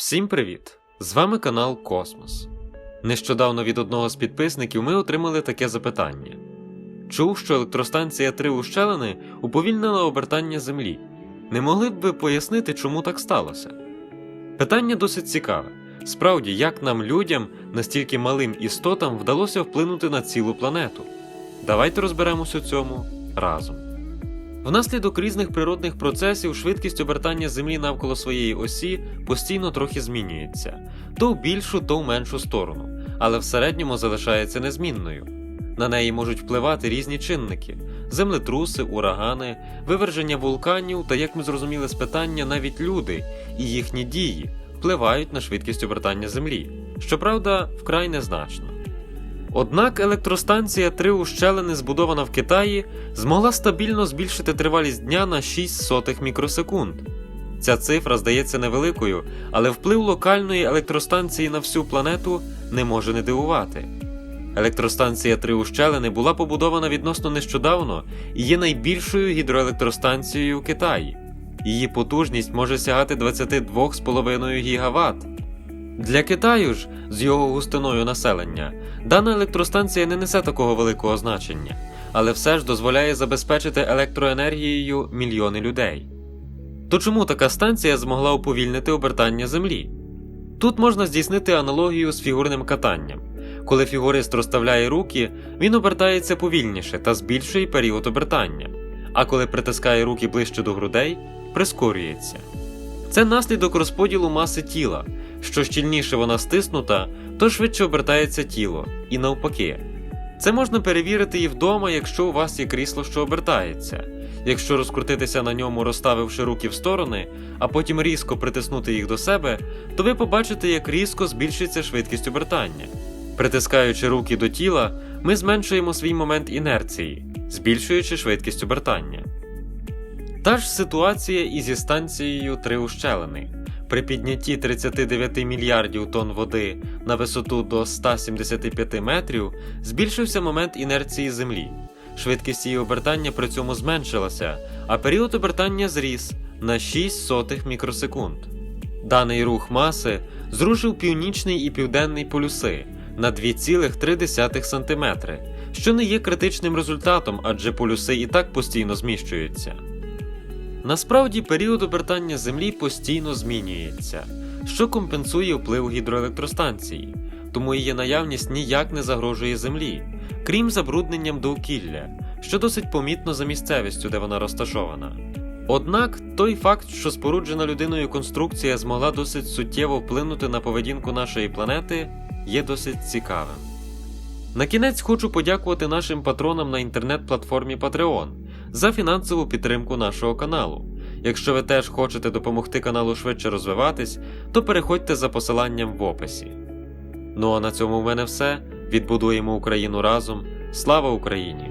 Всім привіт! З вами канал Космос. Нещодавно від одного з підписників ми отримали таке запитання: Чув, що електростанція 3 ущелини уповільнила обертання Землі. Не могли б ви пояснити, чому так сталося? Питання досить цікаве. Справді, як нам, людям, настільки малим істотам вдалося вплинути на цілу планету? Давайте розберемося у цьому разом. Внаслідок різних природних процесів швидкість обертання Землі навколо своєї осі постійно трохи змінюється то в більшу, то в меншу сторону, але в середньому залишається незмінною. На неї можуть впливати різні чинники: землетруси, урагани, виверження вулканів та, як ми зрозуміли з питання, навіть люди і їхні дії впливають на швидкість обертання Землі, щоправда, вкрай незначно. Однак електростанція 3 ущелини, збудована в Китаї, змогла стабільно збільшити тривалість дня на 6 сотих мікросекунд. Ця цифра здається невеликою, але вплив локальної електростанції на всю планету не може не дивувати. Електростанція 3 ущелини була побудована відносно нещодавно і є найбільшою гідроелектростанцією у Китаї. Її потужність може сягати 22,5 ГВт. Для Китаю ж, з його густиною населення, дана електростанція не несе такого великого значення, але все ж дозволяє забезпечити електроенергією мільйони людей. То чому така станція змогла уповільнити обертання Землі? Тут можна здійснити аналогію з фігурним катанням. Коли фігурист розставляє руки, він обертається повільніше та збільшує період обертання, а коли притискає руки ближче до грудей, прискорюється. Це наслідок розподілу маси тіла. Що щільніше вона стиснута, то швидше обертається тіло, і навпаки. Це можна перевірити і вдома, якщо у вас є крісло, що обертається. Якщо розкрутитися на ньому, розставивши руки в сторони, а потім різко притиснути їх до себе, то ви побачите, як різко збільшиться швидкість обертання. Притискаючи руки до тіла, ми зменшуємо свій момент інерції, збільшуючи швидкість обертання. Та ж ситуація і зі станцією три ущелини. При піднятті 39 мільярдів тонн води на висоту до 175 метрів збільшився момент інерції Землі. Швидкість її обертання при цьому зменшилася, а період обертання зріс на 6 сотих мікросекунд. Даний рух маси зрушив північний і південний полюси на 2,3 см, що не є критичним результатом, адже полюси і так постійно зміщуються. Насправді період обертання Землі постійно змінюється, що компенсує вплив гідроелектростанції, тому її наявність ніяк не загрожує Землі, крім забрудненням довкілля, що досить помітно за місцевістю, де вона розташована. Однак той факт, що споруджена людиною конструкція змогла досить суттєво вплинути на поведінку нашої планети, є досить цікавим. На кінець хочу подякувати нашим патронам на інтернет-платформі Patreon за фінансову підтримку нашого каналу. Якщо ви теж хочете допомогти каналу швидше розвиватись, то переходьте за посиланням в описі. Ну а на цьому в мене все. Відбудуємо Україну разом. Слава Україні!